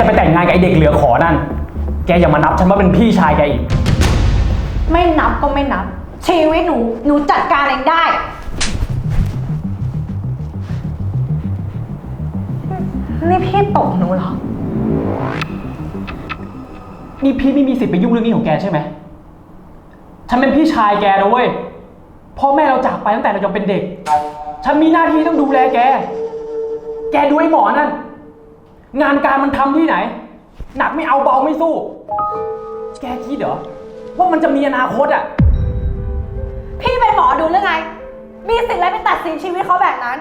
จะไปแต่งงานกับไอเด็กเหลือขอนั่น แกอย่ามานับฉันว่าเป็นพี่ชายแกอีก ไม่นับก็ไม่นับ ชีวิตหนู หนูจัดการเองได้ นี่พี่ตกหนูเหรอ นี่พี่ไม่มีสิทธิ์ไปยุ่งเรื่องนี้ของแกใช่ไหม ฉันเป็นพี่ชายแกนะเว้ย พ่อแม่เราจากไปตั้งแต่เรายังเป็นเด็ก ฉันมีหน้าที่ต้องดูแลแก แกดูไอ้หมอนั่น งานการมันทำที่ไหน หนักไม่เอาเบาไม่สู้ แกคิดเหรอ ว่ามันจะมีอนาคตอะ พี่เป็นหมอดูหรือไง มีสิทธิ์อะไรไปตัดสินชีวิตเขาแบบนั้น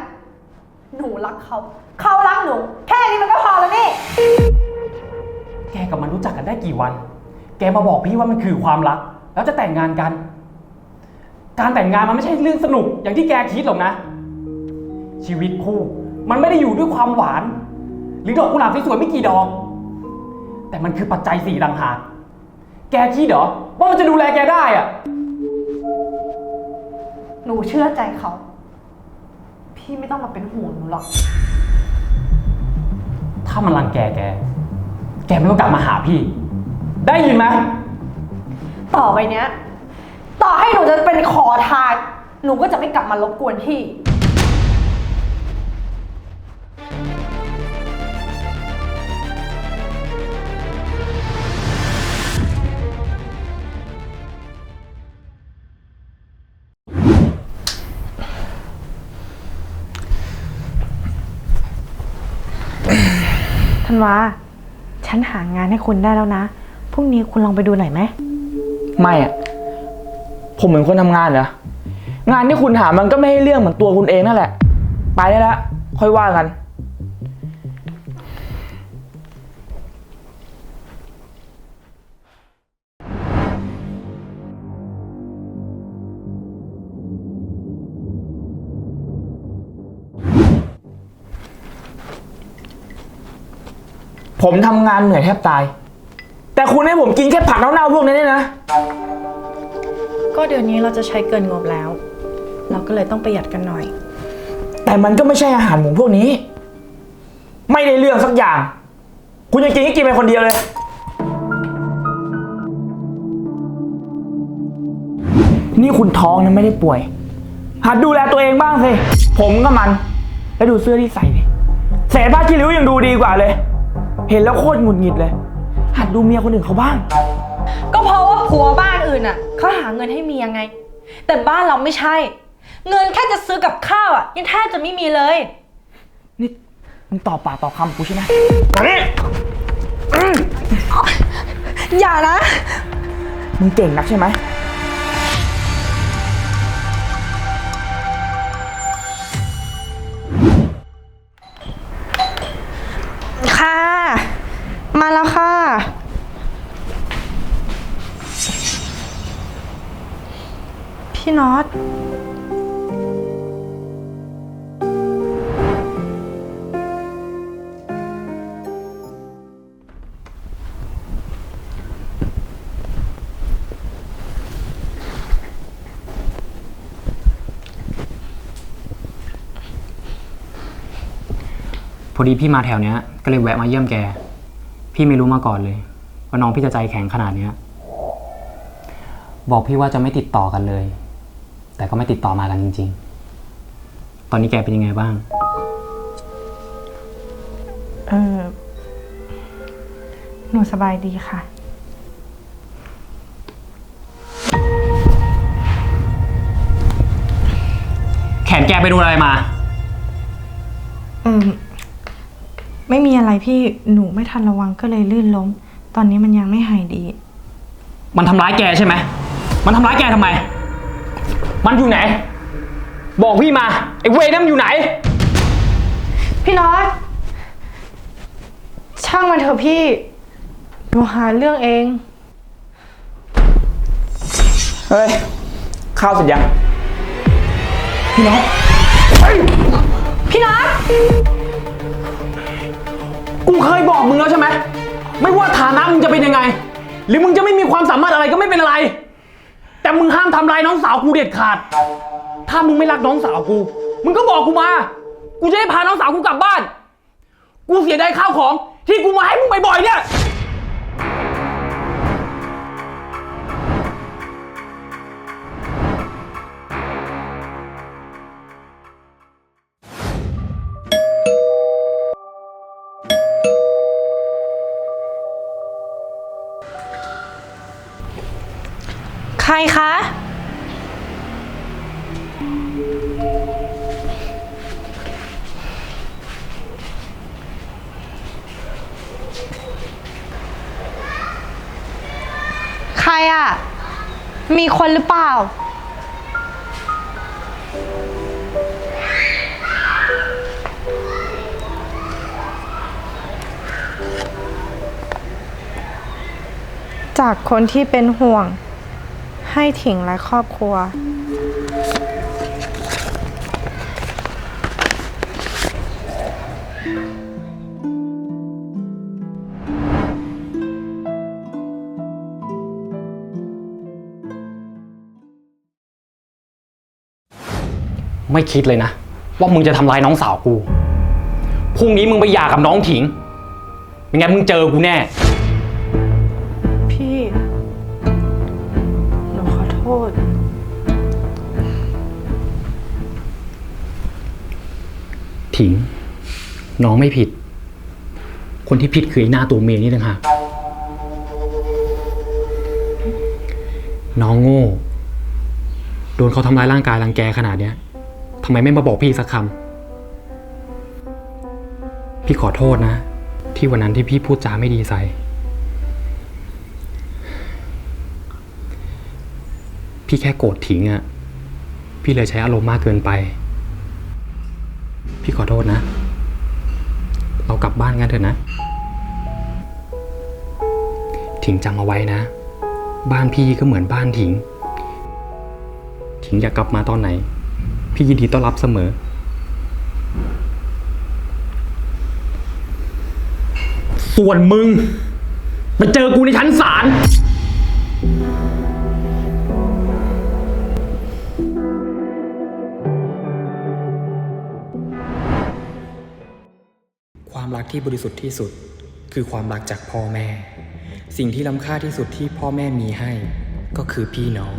หนูรักเขา เขารักหนู แค่นี้มันก็พอแล้วนี่ แกกับมันรู้จักกันได้กี่วัน แกมาบอกพี่ว่ามันคือความรัก แล้วจะแต่งงานกัน การแต่งงานมันไม่ใช่เรื่องสนุกอย่างที่แกคิดหรอกนะ ชีวิตคู่มันไม่ได้อยู่ด้วยความหวาน หรือดอกกุหลาบสวยๆไม่กี่ดอก แต่มันคือปัจจัยสี่ต่างหาก แกคิดเหรอว่ามันจะดูแลแกได้อะหนูเชื่อใจเขา พี่ไม่ต้องมาเป็นห่วงหนูหรอก ถ้ามันรังแกแก แกไม่ต้องกลับมาหาพี่ ได้ยินไหมต่อไปเนี้ย ต่อให้หนูจะเป็นขอทาน หนูก็จะไม่กลับมารบกวนพี่ ธันวา ฉันหางานให้คุณได้แล้วนะ พรุ่งนี้คุณลองไปดูหน่อยไหม ไม่อะผมเหมือนคนทำงานเหรอ งานที่คุณหามันก็ไม่ให้เรื่องเหมือนตัวคุณเองนั่นแหละ ไปได้แล้วค่อยว่ากัน ผมทำงานเหนื่อยแทบตาย แต่คุณให้ผมกินแค่ผักเน่าๆพวกนี้เนี่ยนะ ก็เดี๋ยวนี้เราจะใช้เกินงบแล้ว เราก็เลยต้องประหยัดกันหน่อย แต่มันก็ไม่ใช่อาหารหมูพวกนี้ ไม่ได้เรื่องสักอย่าง คุณจะกินก็กินไปคนเดียวเลย นี่คุณท้องนะไม่ได้ป่วย หัดดูแลตัวเองบ้างสิ ผมก็มัน แล้วดูเสื้อที่ใส่ดิเศษผ้าขี้ริ้วยังดูดีกว่าเลย เห็นแล้วโคตรหงุดหงิดเลย หัดดูเมียคนอื่นเขาบ้าง ก็เพราะว่าผัวบ้านอื่นอะเขาหาเงินให้เมียไง แต่บ้านเราไม่ใช่ เงินแค่จะซื้อกับข้าวอะยังแทบจะไม่มีเลย นี่มึงต่อปากต่อคำกูใช่ไหมมานี่อย่านะ มึงเก่งนักใช่ไหม พี่น็อต พอดีพี่มาแถวเนี้ย ก็เลยแวะมาเยี่ยมแก พี่ไม่รู้มาก่อนเลย ว่าน้องพี่จะใจแข็งขนาดเนี้ย บอกพี่ว่าจะไม่ติดต่อกันเลย แต่ก็ไม่ติดต่อมากันจริง ๆ ตอนนี้แกเป็นยังไงบ้าง เออหนูสบายดีค่ะ แขนแกไปโดนอะไรมา เออไม่มีอะไรพี่หนูไม่ทันระวังก็เลยลื่นล้ม ตอนนี้มันยังไม่หายดี มันทำร้ายแกใช่ไหม มันทำร้ายแกทำไม มันอยู่ไหน บอกพี่มา ไอ้เวรนั่นมันอยู่ไหน พี่น็อตช่างมันเถอะพี่หนูหาเรื่องเอง เฮ้ย ข้าวเสร็จยัง พี่น้องพี่นัทกูเคยบอกมึงแล้วใช่ไหม ไม่ว่าฐานะมึงจะเป็นยังไง หรือมึงจะไม่มีความสามารถอะไรก็ไม่เป็นอะไร แต่มึงห้ามทำร้ายน้องสาวกูเด็ดขาด ถ้ามึงไม่รักน้องสาวกู มึงก็บอกกูมา กูจะได้พาน้องสาวกูกลับบ้าน กูเสียดายข้าวของที่กูมาให้มึงบ่อยๆเนี่ย ครคะ ใครอะมีคนหรือเปล่า จากคนที่เป็นห่วง ให้ถิงและครอบครัว ไม่คิดเลยนะ ว่ามึงจะทำร้ายน้องสาวกู พรุ่งนี้มึงไปหย่ากับน้องถิง ไม่งั้นมึงเจอกูแน่ ถิง น้องไม่ผิด คนที่ผิดคือไอ้หน้าตัวเมย์นี่ต่างหากน้องโง่ โดนเขาทำร้ายร่างกายรังแกขนาดเนี้ยทำไมไม่มาบอกพี่สักคำพี่ขอโทษนะ ที่วันนั้นที่พี่พูดจาไม่ดีใส่ พี่แค่โกรธถิงอะ่ะพี่เลยใช้อารมณ์มากเกินไป พี่ขอโทษนะ เรากลับบ้านกันเถอะนะ ถิงจำเอาไว้นะ บ้านพี่ก็เหมือนบ้านถิง ถิงอยากกลับมาตอนไหน พี่ยินดีต้อนรับเสมอ ส่วนมึงมาเจอกูในชั้นศาล ที่บริสุทธิ์ที่สุด คือความรักจากพ่อแม่ สิ่งที่ล้ำค่าที่สุดที่พ่อแม่มีให้ ก็คือพี่น้อง